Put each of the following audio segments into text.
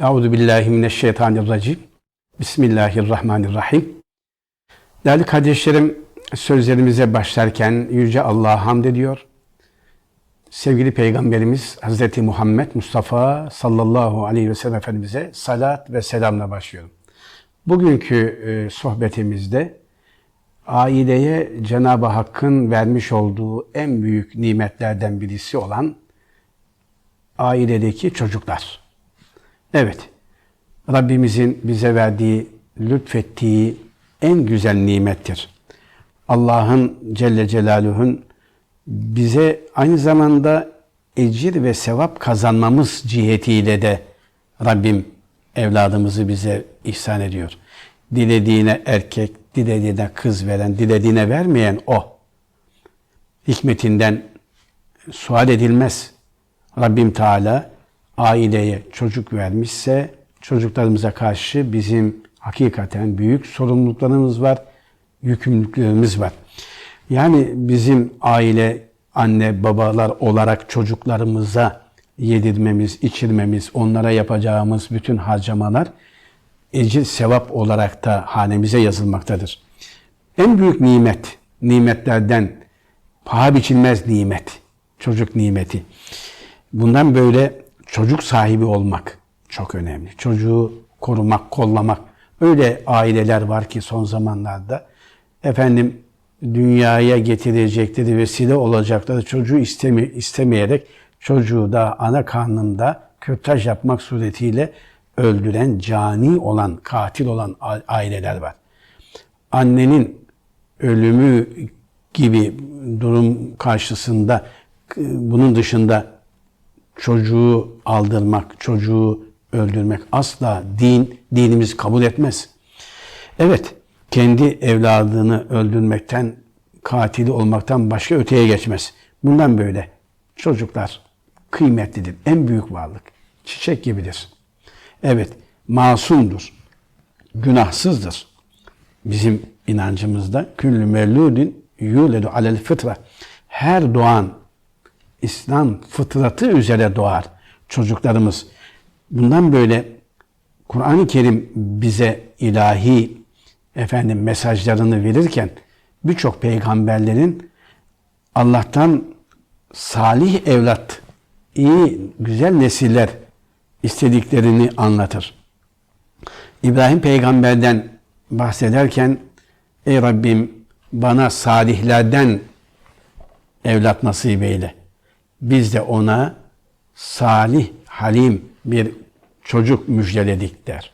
Euzu billahi mineşşeytanirracim. Bismillahirrahmanirrahim. Değerli kardeşlerim, sözlerimize başlarken Yüce Allah'a hamd ediyor. Sevgili Peygamberimiz Hz. Muhammed Mustafa sallallahu aleyhi ve sellem Efendimiz'e salat ve selamla başlıyorum. Bugünkü e, sohbetimizde aileye Cenab-ı Hakk'ın vermiş olduğu en büyük nimetlerden birisi olan ailedeki çocuklar. Evet, Rabbimizin bize verdiği, lütfettiği en güzel nimettir. Allah'ın Celle Celaluhu'nun bize aynı zamanda ecir ve sevap kazanmamız cihetiyle de Rabbim evladımızı bize ihsan ediyor. Dilediğine erkek, dilediğine kız veren, dilediğine vermeyen o. Hikmetinden sual edilmez. Rabbim Teala aileye çocuk vermişse çocuklarımıza karşı bizim hakikaten büyük sorumluluklarımız var, yükümlülüklerimiz var. Yani bizim aile, anne, babalar olarak çocuklarımıza yedirmemiz, içirmemiz, onlara yapacağımız bütün harcamalar ecir, sevap olarak da hanemize yazılmaktadır. En büyük nimet, nimetlerden paha biçilmez nimet, çocuk nimeti. Bundan böyle çocuk sahibi olmak çok önemli. Çocuğu korumak, kollamak. Öyle aileler var ki son zamanlarda efendim dünyaya getirecekleri vesile olacakları çocuğu isteme, istemeyerek çocuğu da ana karnında kürtaj yapmak suretiyle öldüren, cani olan, katil olan aileler var. Annenin ölümü gibi durum karşısında bunun dışında çocuğu aldırmak, çocuğu öldürmek asla din, dinimiz kabul etmez. Evet, kendi evladını öldürmekten, katili olmaktan başka öteye geçmez. Bundan böyle çocuklar kıymetlidir. En büyük varlık. Çiçek gibidir. Evet, masumdur. Günahsızdır. Bizim inancımızda küllü mevludin yuledu alel fıtra. Her doğan İslam fıtratı üzere doğar çocuklarımız. Bundan böyle Kur'an-ı Kerim bize ilahi efendim mesajlarını verirken birçok peygamberlerin Allah'tan salih evlat, iyi, güzel nesiller istediklerini anlatır. İbrahim peygamberden bahsederken ey Rabbim bana salihlerden evlat nasip eyle. Biz de ona salih, halim bir çocuk müjdeledik der.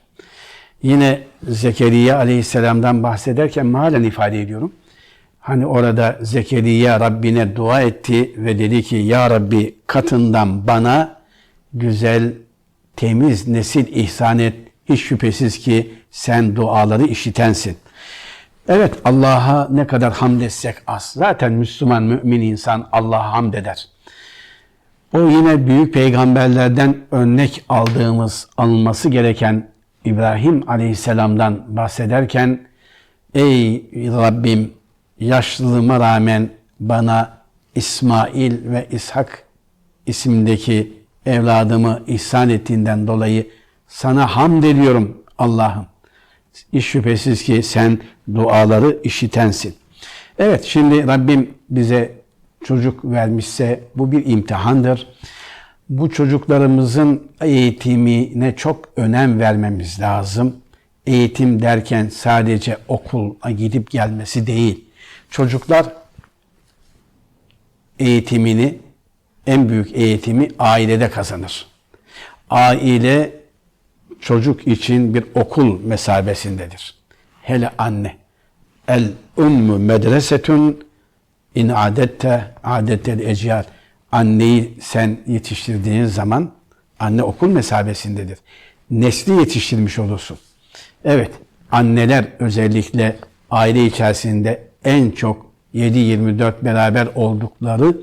Yine Zekeriya aleyhisselamdan bahsederken malen ifade ediyorum. Hani orada Zekeriya Rabbine dua etti ve dedi ki Ya Rabbi katından bana güzel, temiz nesil ihsan et. Hiç şüphesiz ki sen duaları işitensin. Evet Allah'a ne kadar hamd etsek az. Zaten Müslüman, mümin insan Allah'a hamd eder. O yine büyük peygamberlerden örnek aldığımız, alınması gereken İbrahim Aleyhisselam'dan bahsederken Ey Rabbim yaşlılığıma rağmen bana İsmail ve İshak isimdeki evladımı ihsan ettiğinden dolayı sana hamd ediyorum Allah'ım. Hiç şüphesiz ki sen duaları işitensin. Evet şimdi Rabbim bize çocuk vermişse bu bir imtihandır. Bu çocuklarımızın eğitimine çok önem vermemiz lazım. Eğitim derken sadece okula gidip gelmesi değil. Çocuklar eğitimini, en büyük eğitimi ailede kazanır. Aile çocuk için bir okul mesabesindedir. Hele anne. El ümmü medresetun İn adette adetel ecyal. Anneyi sen yetiştirdiğin zaman anne okul mesabesindedir. Nesli yetiştirmiş olursun. Evet, anneler özellikle aile içerisinde en çok 7-24 beraber oldukları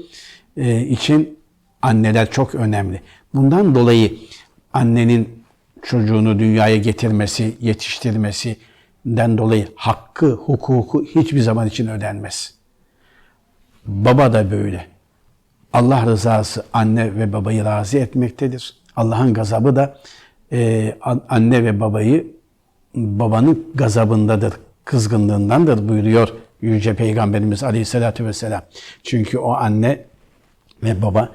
e, için anneler çok önemli. Bundan dolayı annenin çocuğunu dünyaya getirmesi, yetiştirmesinden dolayı hakkı, hukuku hiçbir zaman için ödenmez. Baba da böyle. Allah rızası anne ve babayı razı etmektedir. Allah'ın gazabı da e, an- anne ve babayı babanın gazabındadır, kızgınlığındandır buyuruyor Yüce Peygamberimiz Aleyhisselatü Vesselam. Çünkü o anne ve baba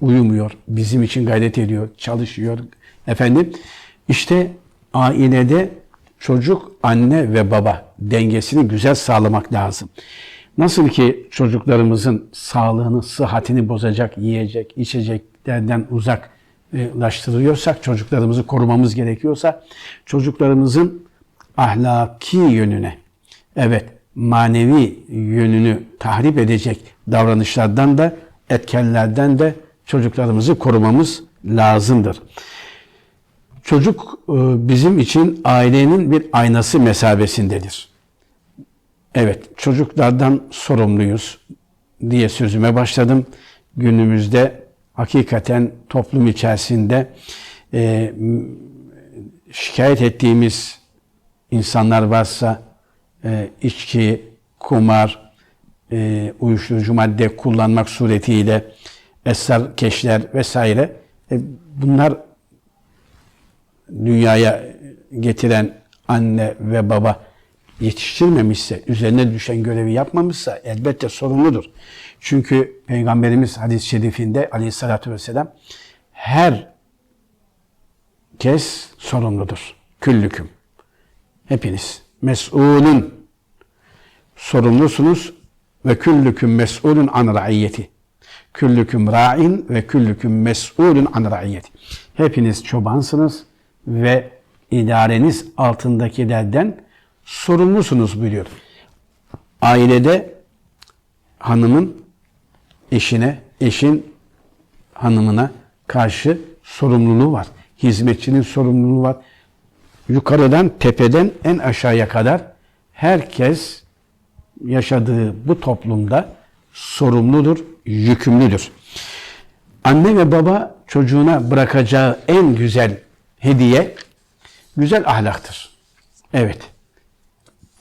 uyumuyor, bizim için gayret ediyor, çalışıyor. Efendim, işte ailede çocuk, anne ve baba dengesini güzel sağlamak lazım. Nasıl ki çocuklarımızın sağlığını, sıhhatini bozacak yiyecek, içeceklerden uzaklaştırıyorsak, çocuklarımızı korumamız gerekiyorsa, çocuklarımızın ahlaki yönüne, evet manevi yönünü tahrip edecek davranışlardan da etkenlerden de çocuklarımızı korumamız lazımdır. Çocuk e, bizim için ailenin bir aynası mesabesindedir. Evet, çocuklardan sorumluyuz diye sözüme başladım. Günümüzde hakikaten toplum içerisinde e, şikayet ettiğimiz insanlar varsa e, içki, kumar, e, uyuşturucu madde kullanmak suretiyle esrar keşler vesaire e, bunlar dünyaya getiren anne ve baba yetiştirmemişse, üzerine düşen görevi yapmamışsa elbette sorumludur. Çünkü Peygamberimiz hadis-i şerifinde aleyhissalatü vesselam her kes sorumludur. Küllüküm. Hepiniz. Mes'ulun sorumlusunuz ve küllüküm mes'ulun an ra'iyyeti. Küllüküm ra'in ve küllüküm mes'ulun an ra'iyyeti. Hepiniz çobansınız ve idareniz altındakilerden sorumlusunuz buyuruyor. Ailede hanımın eşine, eşin hanımına karşı sorumluluğu var. Hizmetçinin sorumluluğu var. Yukarıdan, tepeden en aşağıya kadar herkes yaşadığı bu toplumda sorumludur, yükümlüdür. Anne ve baba çocuğuna bırakacağı en güzel hediye güzel ahlaktır. Evet.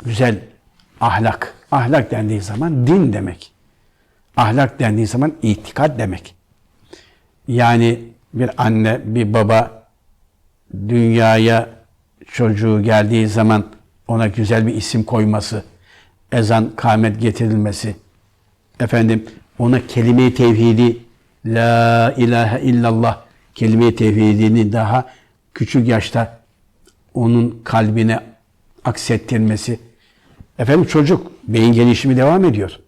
Güzel ahlak. Ahlak dendiği zaman din demek. Ahlak dendiği zaman itikat demek. Yani bir anne, bir baba dünyaya çocuğu geldiği zaman ona güzel bir isim koyması, ezan, kâmet getirilmesi, efendim ona kelime-i tevhidi, la ilahe illallah kelime-i tevhidini daha küçük yaşta onun kalbine aksettirmesi. Efendim çocuk beyin gelişimi devam ediyor.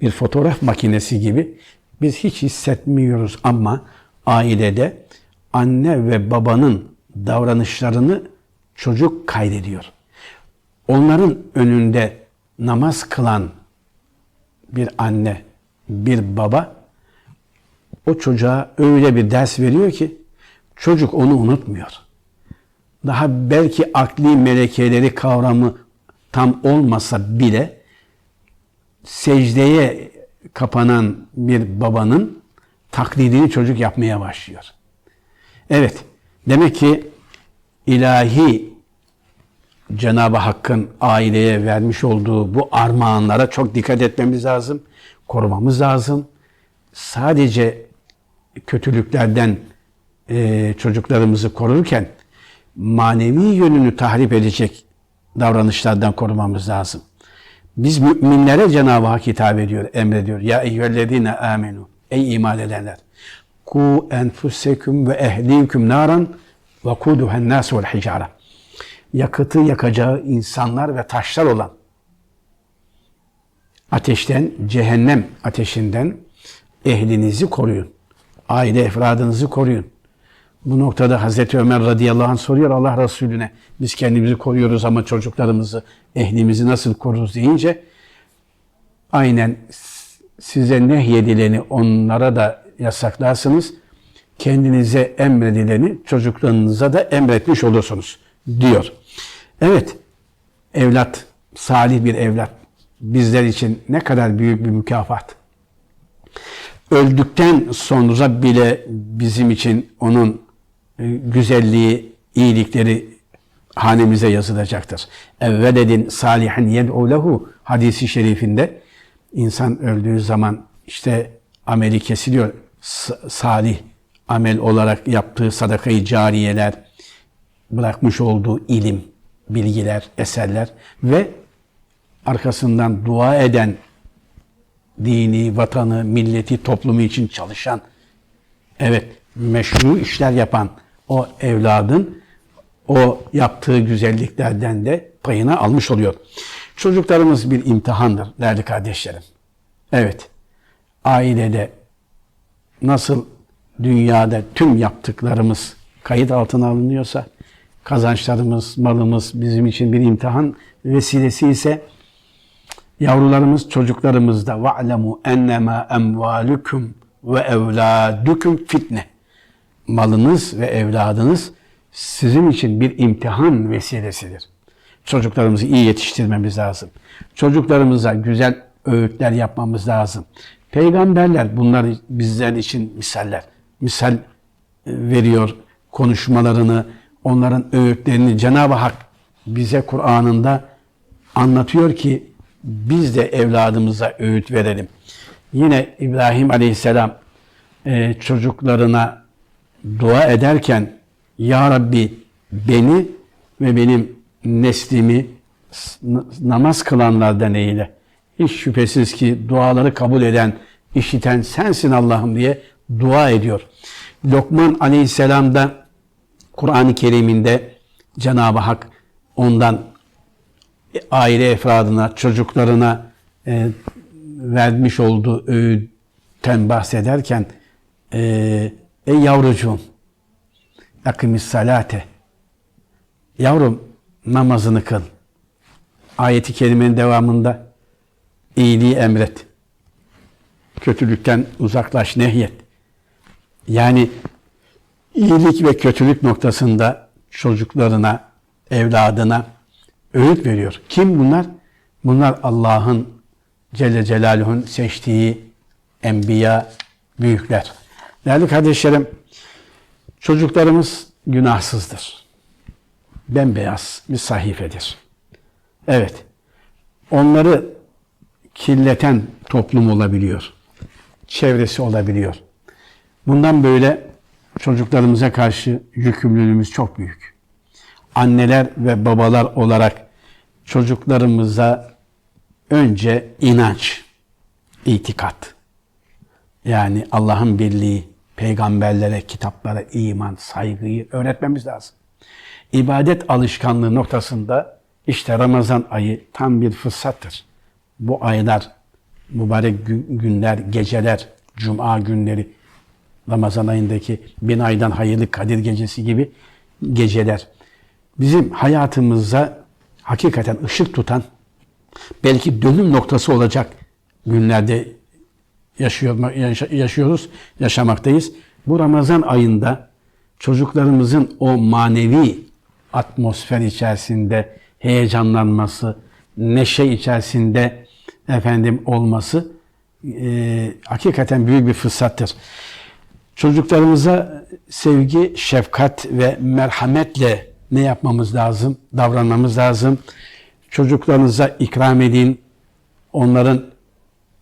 Bir fotoğraf makinesi gibi biz hiç hissetmiyoruz ama ailede anne ve babanın davranışlarını çocuk kaydediyor. Onların önünde namaz kılan bir anne, bir baba o çocuğa öyle bir ders veriyor ki çocuk onu unutmuyor. Daha belki akli melekeleri kavramı tam olmasa bile secdeye kapanan bir babanın taklidini çocuk yapmaya başlıyor. Evet, demek ki ilahi Cenab-ı Hakk'ın aileye vermiş olduğu bu armağanlara çok dikkat etmemiz lazım, korumamız lazım. Sadece kötülüklerden e, çocuklarımızı korurken manevi yönünü tahrip edecek davranışlardan korumamız lazım. Biz müminlere Cenab-ı Hak hitap ediyor, emrediyor. Ya eyyühellezine amenu. Ey iman edenler. Ku enfusekum ve ehliyüküm naran ve kuduhen nas vel hicara. Yakıtı yakacağı insanlar ve taşlar olan ateşten, cehennem ateşinden ehlinizi koruyun. Aile efradınızı koruyun. Bu noktada Hazreti Ömer radıyallahu anh soruyor Allah Resulüne. Biz kendimizi koruyoruz ama çocuklarımızı, ehlimizi nasıl koruruz deyince aynen size nehyedileni onlara da yasaklarsınız. Kendinize emredileni çocuklarınıza da emretmiş olursunuz diyor. Evet, evlat, salih bir evlat bizler için ne kadar büyük bir mükafat. Öldükten sonra bile bizim için onun güzelliği, iyilikleri hanemize yazılacaktır. Evveledin salihin yed'u lehu hadisi şerifinde insan öldüğü zaman işte ameli kesiliyor. Salih amel olarak yaptığı sadakayı cariyeler, bırakmış olduğu ilim, bilgiler, eserler ve arkasından dua eden dini, vatanı, milleti, toplumu için çalışan, evet meşru işler yapan o evladın o yaptığı güzelliklerden de payını almış oluyor. Çocuklarımız bir imtihandır değerli kardeşlerim. Evet, ailede nasıl dünyada tüm yaptıklarımız kayıt altına alınıyorsa, kazançlarımız, malımız bizim için bir imtihan vesilesi ise yavrularımız, çocuklarımız da va'lemu ennema emvalukum ve evladukum fitne. Malınız ve evladınız sizin için bir imtihan vesilesidir. Çocuklarımızı iyi yetiştirmemiz lazım. Çocuklarımıza güzel öğütler yapmamız lazım. Peygamberler bunlar bizler için misaller. Misal e, veriyor konuşmalarını, onların öğütlerini Cenab-ı Hak bize Kur'an'ında anlatıyor ki biz de evladımıza öğüt verelim. Yine İbrahim Aleyhisselam e, çocuklarına dua ederken Ya Rabbi beni ve benim neslimi namaz kılanlardan eyle. Hiç şüphesiz ki duaları kabul eden, işiten sensin Allah'ım diye dua ediyor. Lokman Aleyhisselam da Kur'an-ı Kerim'inde Cenab-ı Hak ondan aile efradına, çocuklarına e, vermiş olduğu öğütten bahsederken e, ey yavrucuğum akimis salate yavrum namazını kıl. Ayeti kerimenin devamında iyiliği emret. Kötülükten uzaklaş, nehyet. Yani iyilik ve kötülük noktasında çocuklarına, evladına öğüt veriyor. Kim bunlar? Bunlar Allah'ın Celle Celaluhu'nun seçtiği enbiya, büyükler. Değerli kardeşlerim, çocuklarımız günahsızdır. Bembeyaz bir sahifedir. Evet, onları kirleten toplum olabiliyor. Çevresi olabiliyor. Bundan böyle çocuklarımıza karşı yükümlülüğümüz çok büyük. Anneler ve babalar olarak çocuklarımıza önce inanç, itikat, yani Allah'ın birliği, peygamberlere, kitaplara iman, saygıyı öğretmemiz lazım. İbadet alışkanlığı noktasında işte Ramazan ayı tam bir fırsattır. Bu aylar, mübarek gün- günler, geceler, cuma günleri, Ramazan ayındaki bin aydan hayırlı Kadir gecesi gibi geceler. Bizim hayatımıza hakikaten ışık tutan, belki dönüm noktası olacak günlerde yaşıyor, yaşıyoruz, yaşamaktayız. Bu Ramazan ayında çocuklarımızın o manevi atmosfer içerisinde heyecanlanması, neşe içerisinde efendim olması e, hakikaten büyük bir fırsattır. Çocuklarımıza sevgi, şefkat ve merhametle ne yapmamız lazım? Davranmamız lazım. Çocuklarınıza ikram edin. Onların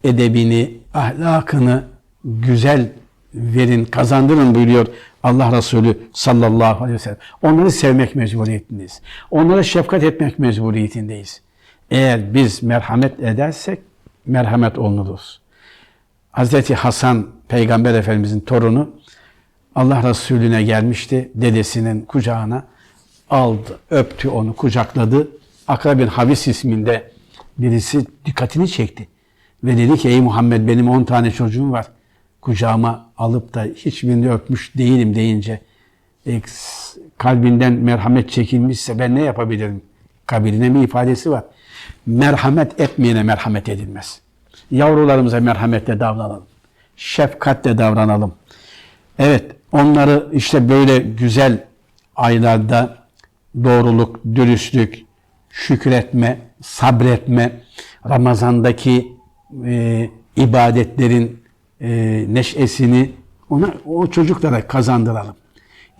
edebini, ahlakını güzel verin, kazandırın buyuruyor Allah Resulü sallallahu aleyhi ve sellem. Onları sevmek mecburiyetindeyiz. Onlara şefkat etmek mecburiyetindeyiz. Eğer biz merhamet edersek merhamet olunuruz. Hazreti Hasan Peygamber Efendimizin torunu Allah Resulüne gelmişti. Dedesinin kucağına aldı, öptü onu, kucakladı. Akra bin Habis isminde birisi dikkatini çekti. Ve dedi ki ey Muhammed benim 10 tane çocuğum var. Kucağıma alıp da hiçbirini öpmüş değilim deyince e, kalbinden merhamet çekilmişse ben ne yapabilirim? Kabiline mi ifadesi var. Merhamet etmeyene merhamet edilmez. Yavrularımıza merhametle davranalım. Şefkatle davranalım. Evet, onları işte böyle güzel aylarda doğruluk, dürüstlük, şükretme, sabretme, Ramazan'daki e, ibadetlerin e, neşesini ona o çocuklara kazandıralım.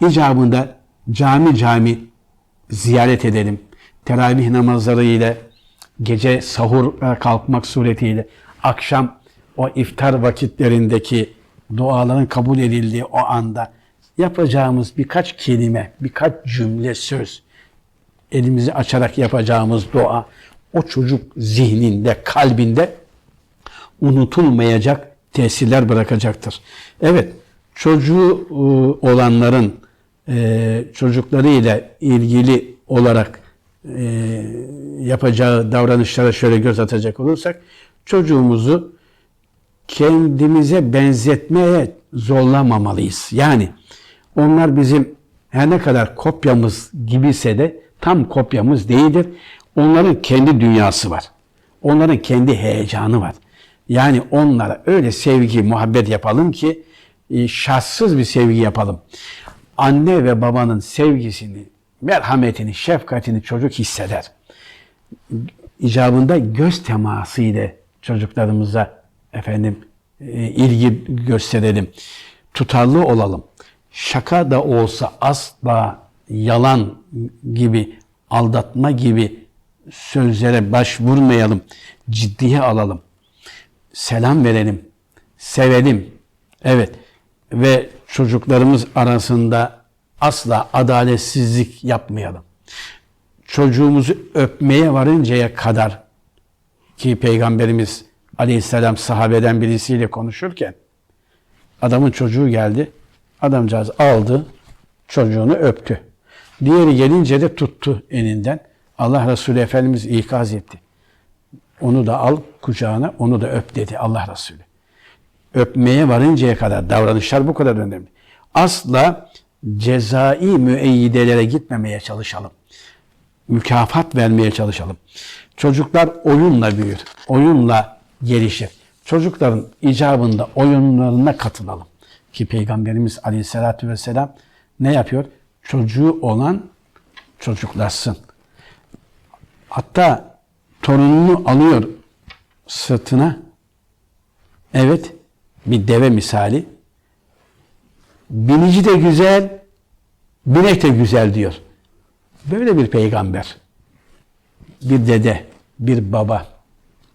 İcabında cami cami ziyaret edelim. Teravih namazları ile gece sahur kalkmak suretiyle akşam o iftar vakitlerindeki duaların kabul edildiği o anda yapacağımız birkaç kelime, birkaç cümle söz, elimizi açarak yapacağımız dua, o çocuk zihninde, kalbinde unutulmayacak tesirler bırakacaktır. Evet, çocuğu e, olanların e, çocuklarıyla ilgili olarak e, yapacağı davranışlara şöyle göz atacak olursak, çocuğumuzu kendimize benzetmeye zorlamamalıyız. Yani onlar bizim her ne kadar kopyamız gibiyse de tam kopyamız değildir. Onların kendi dünyası var. Onların kendi heyecanı var. Yani onlara öyle sevgi, muhabbet yapalım ki e, şahsız bir sevgi yapalım. Anne ve babanın sevgisini, merhametini, şefkatini çocuk hisseder. İcabında göz teması ile çocuklarımıza efendim e, ilgi gösterelim. Tutarlı olalım. Şaka da olsa asla yalan gibi, aldatma gibi sözlere başvurmayalım. Ciddiye alalım. Selam verelim. Sevelim. Evet. Ve çocuklarımız arasında asla adaletsizlik yapmayalım. Çocuğumuzu öpmeye varıncaya kadar ki Peygamberimiz Aleyhisselam sahabeden birisiyle konuşurken adamın çocuğu geldi. Adamcağız aldı, çocuğunu öptü. Diğeri gelince de tuttu elinden. Allah Resulü Efendimiz ikaz etti. Onu da al kucağına, onu da öp dedi Allah Resulü. Öpmeye varıncaya kadar davranışlar bu kadar önemli. Asla cezai müeyyidelere gitmemeye çalışalım. Mükafat vermeye çalışalım. Çocuklar oyunla büyür, oyunla gelişir. Çocukların icabında oyunlarına katılalım. Ki Peygamberimiz Aleyhisselatü Vesselam ne yapıyor? Çocuğu olan çocuklaşsın. Hatta torununu alıyor sırtına. Evet, bir deve misali. Binici de güzel, binek de güzel diyor. Böyle bir peygamber, bir dede, bir baba,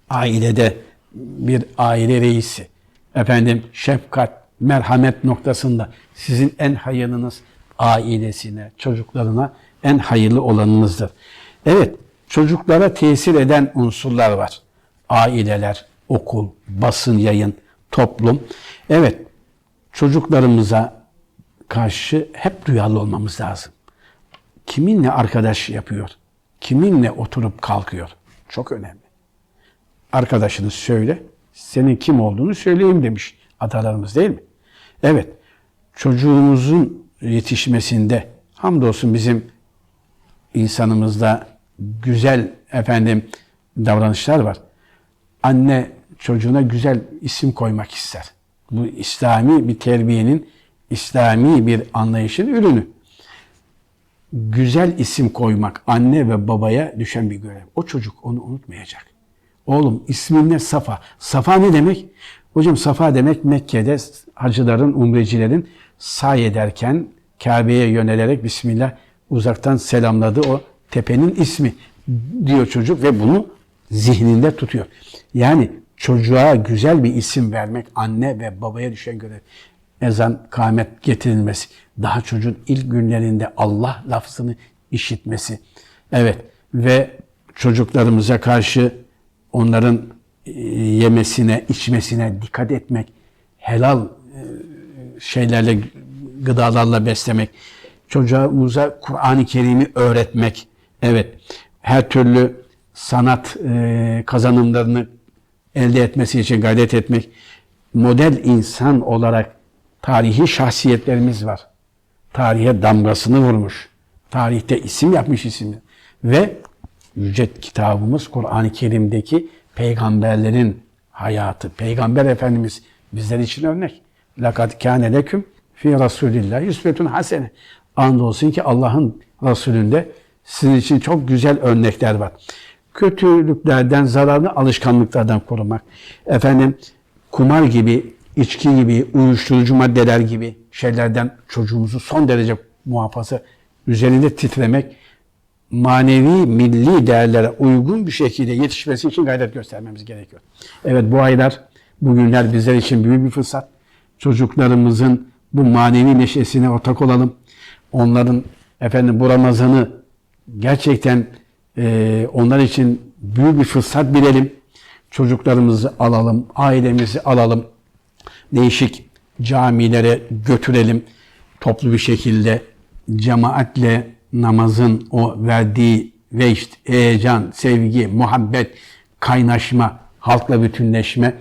ailede bir aile reisi, efendim şefkat, merhamet noktasında sizin en hayırlınız ailesine, çocuklarına en hayırlı olanınızdır. Evet, çocuklara tesir eden unsurlar var. Aileler, okul, basın, yayın, toplum. Evet, çocuklarımıza karşı hep duyarlı olmamız lazım. Kiminle arkadaş yapıyor? Kiminle oturup kalkıyor? Çok önemli. Arkadaşını söyle, senin kim olduğunu söyleyeyim demiş atalarımız değil mi? Evet, çocuğumuzun yetişmesinde hamdolsun bizim insanımızda güzel efendim davranışlar var. Anne çocuğuna güzel isim koymak ister. Bu İslami bir terbiyenin, İslami bir anlayışın ürünü. Güzel isim koymak anne ve babaya düşen bir görev. O çocuk onu unutmayacak. Oğlum ismin ne? Safa. Safa ne demek? Hocam Safa demek Mekke'de hacıların, umrecilerin say ederken Kabe'ye yönelerek Bismillah uzaktan selamladı o tepenin ismi diyor çocuk ve bunu zihninde tutuyor. Yani çocuğa güzel bir isim vermek anne ve babaya düşen görev. Ezan, kâmet getirilmesi, daha çocuğun ilk günlerinde Allah lafzını işitmesi. Evet ve çocuklarımıza karşı onların e, yemesine, içmesine dikkat etmek, helal e, şeylerle, gıdalarla beslemek, çocuğumuza Kur'an-ı Kerim'i öğretmek, evet, her türlü sanat e, kazanımlarını elde etmesi için gayret etmek, model insan olarak tarihi şahsiyetlerimiz var. Tarihe damgasını vurmuş. Tarihte isim yapmış isimler. Ve yüce kitabımız Kur'an-ı Kerim'deki peygamberlerin hayatı. Peygamber Efendimiz bizler için örnek. لَقَدْ كَانَ لَكُمْ فِي رَسُولِ اللّٰهِ يُسْبَةٌ hasene. Andolsun ki Allah'ın Resulünde sizin için çok güzel örnekler var. Kötülüklerden, zararlı alışkanlıklardan korumak. Efendim kumar gibi, içki gibi, uyuşturucu maddeler gibi şeylerden çocuğumuzu son derece muhafaza, üzerinde titremek, manevi, milli değerlere uygun bir şekilde yetişmesi için gayret göstermemiz gerekiyor. Evet bu aylar, bugünler bizler için büyük bir fırsat. Çocuklarımızın bu manevi neşesine ortak olalım. Onların efendim bu Ramazan'ı gerçekten e, onlar için büyük bir fırsat bilelim. Çocuklarımızı alalım, ailemizi alalım. Değişik camilere götürelim. Toplu bir şekilde cemaatle namazın o verdiği veşt, heyecan, sevgi, muhabbet, kaynaşma, halkla bütünleşme,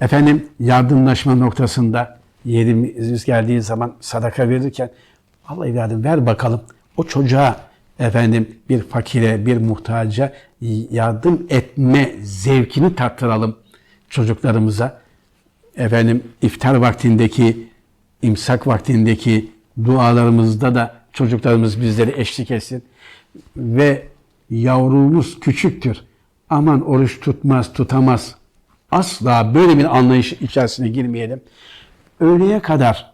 efendim yardımlaşma noktasında yerimiz geldiği zaman sadaka verirken Allah evladım ver bakalım o çocuğa efendim bir fakire, bir muhtaca yardım etme zevkini tattıralım çocuklarımıza. Efendim iftar vaktindeki, imsak vaktindeki dualarımızda da çocuklarımız bizleri eşlik etsin. Ve yavrumuz küçüktür. Aman oruç tutmaz, tutamaz. Asla böyle bir anlayış içerisine girmeyelim. Öğleye kadar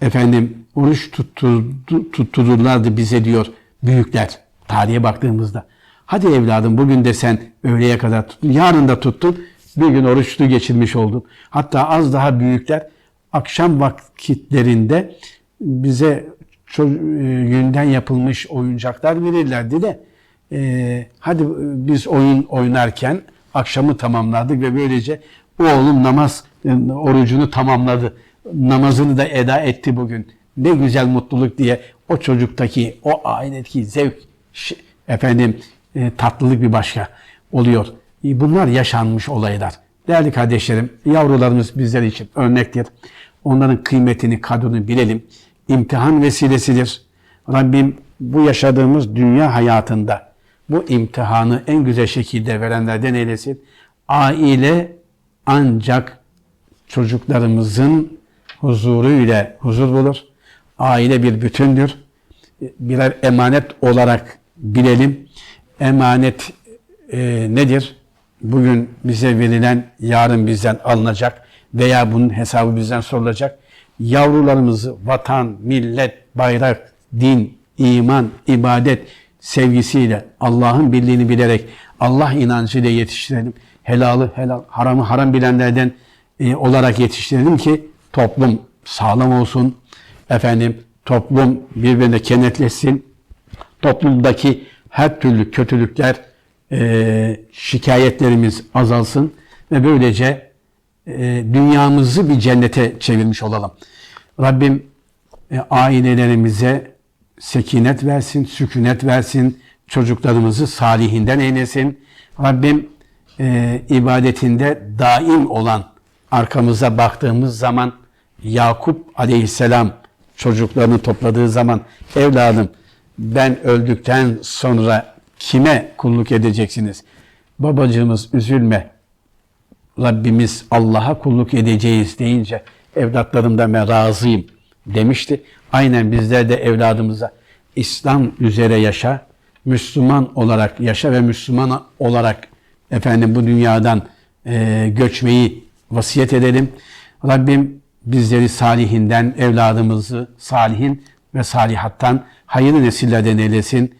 efendim oruç tutturdu, tuttururlardı bize diyor büyükler. Tarihe baktığımızda. Hadi evladım bugün de sen öğleye kadar tuttun. Yarın da tuttun. Bir gün oruçlu geçirmiş oldun. Hatta az daha büyükler akşam vakitlerinde bize e, yünden yapılmış oyuncaklar verirlerdi de e, hadi biz oyun oynarken akşamı tamamladık ve böylece oğlum namaz e, orucunu tamamladı. Namazını da eda etti bugün. Ne güzel mutluluk diye o çocuktaki, o ailedeki zevk, efendim e, tatlılık bir başka oluyor. E, Bunlar yaşanmış olaylar. Değerli kardeşlerim, yavrularımız bizler için örnektir. Onların kıymetini, kadrini bilelim. İmtihan vesilesidir. Rabbim bu yaşadığımız dünya hayatında bu imtihanı en güzel şekilde verenlerden eylesin. Aile ancak çocuklarımızın huzuru ile huzur bulur. Aile bir bütündür. Birer emanet olarak bilelim. Emanet e, nedir? Bugün bize verilen yarın bizden alınacak veya bunun hesabı bizden sorulacak. Yavrularımızı vatan, millet, bayrak, din, iman, ibadet sevgisiyle Allah'ın birliğini bilerek Allah inancıyla yetiştirelim. Helalı helal, haramı haram bilenlerden e, olarak yetiştirelim ki toplum sağlam olsun. Efendim toplum birbirine kenetlesin. Toplumdaki her türlü kötülükler, e, şikayetlerimiz azalsın ve böylece e, dünyamızı bir cennete çevirmiş olalım. Rabbim e, ailelerimize sekinet versin, sükunet versin, çocuklarımızı salihinden eylesin. Rabbim e, ibadetinde daim olan arkamıza baktığımız zaman Yakup aleyhisselam çocuklarını topladığı zaman evladım ben öldükten sonra kime kulluk edeceksiniz? Babacığımız üzülme. Rabbimiz Allah'a kulluk edeceğiz deyince evlatlarımdan ben razıyım demişti. Aynen bizler de evladımıza İslam üzere yaşa, Müslüman olarak yaşa ve Müslüman olarak efendim bu dünyadan e, göçmeyi vasiyet edelim. Rabbim bizleri salihinden, evladımızı salihin ve salihattan hayırlı nesillerden eylesin.